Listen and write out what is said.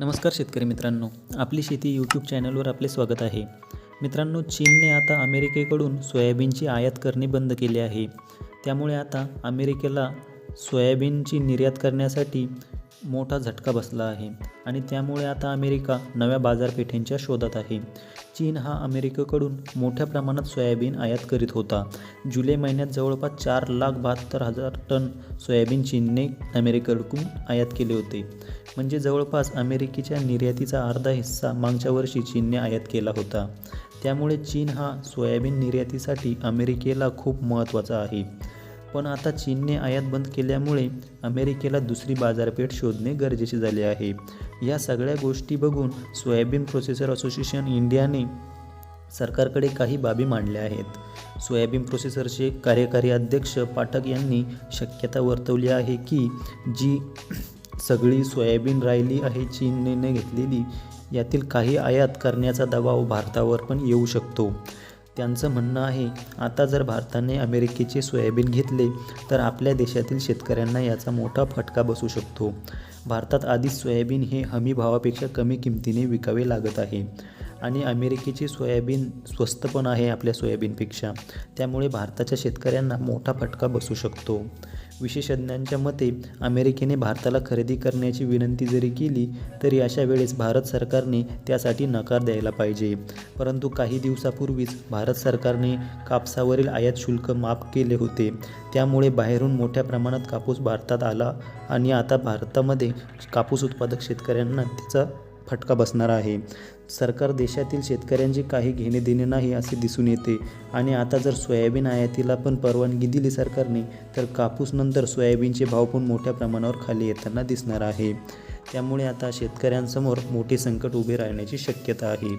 नमस्कार शेतकरी मित्रांनो आपली शेती यूट्यूब चॅनलवर आपले स्वागत आहे. मित्रांनो चीनने आता अमेरिकेकडून सोयाबीनची आयात करणे बंद केले आहे. त्यामुळे आता अमेरिकेला सोयाबीनची निर्यात करण्यासाठी मोठा झटका बसला आहे आणि त्यामुळे आता अमेरिका नव्या बाजारपेठेंच्या शोधात आहे. चीन हा अमेरिकेकडून मोठ्या प्रमाणात सोयाबीन आयात करीत होता. जुलै महिन्यात जवळपास चार लाख बहात्तर हजार टन सोयाबीन चीनने अमेरिकेकडून आयात केले होते. म्हणजे जवळपास अमेरिकेच्या निर्यातीचा अर्धा हिस्सा मागच्या वर्षी चीनने आयात केला होता. त्यामुळे चीन हा सोयाबीन निर्यातीसाठी अमेरिकेला खूप महत्त्वाचा आहे. पण आता चीनने आयात बंद केल्यामुळे अमेरिकेला दुसरी बाजारपेठ शोधणे गरजेचे झाले आहे. या सगळ्या गोष्टी बघून सोयाबीन प्रोसेसर असोसिएशन इंडियाने सरकारकडे काही बाबी मांडल्या आहेत. सोयाबीन प्रोसेसरचे कार्यकारी अध्यक्ष पाठक यांनी शक्यता वर्तवली आहे की जी सगळी सोयाबीन राहिली आहे चीनने घेतलेली यातील काही आयात करण्याचा दबाव भारतावर पण येऊ शकतो. त्यांचं म्हणणं आहे आता जर भारताने अमेरिकेचे सोयाबीन घेतले तर आपल्या देशातील शेतकऱ्यांना याचा मोठा फटका बसू शकतो. भारतात आधीच सोयाबीन हे हमी भावापेक्षा कमी किमतीने विकावे लागत आहे. आणि अमेरिकेचे सोयाबीन स्वस्त पण आहे आपल्या सोयाबीनपेक्षा. त्यामुळे भारताच्या शेतकऱ्यांना मोठा फटका बसू शकतो. विशेषज्ञांच्या मते अमेरिकेने भारताला खरेदी करण्याची विनंती जरी केली तरी अशा वेळेस भारत सरकारने त्यासाठी नकार द्यायला पाहिजे. परंतु काही दिवसापूर्वीच भारत सरकारने कापसावरील आयात शुल्क माफ केले होते. त्यामुळे बाहेरून मोठ्या प्रमाणात कापूस भारतात आला आणि आता भारतामध्ये कापूस उत्पादक शेतकऱ्यांना त्याचा फटका बसणार आहे. सरकार देशातील शेतकऱ्यांचे काही घेणे देणे नाही असे दिसून येते. आणि आता जर सोयाबीन आयातीला पण परवानगी दिली सरकारने तर कापूसनंतर सोयाबीनचे भाव पण मोठ्या प्रमाणावर खाली येताना दिसणार आहे. त्यामुळे आता शेतकऱ्यांसमोर मोठे संकट उभे राहण्याची शक्यता आहे.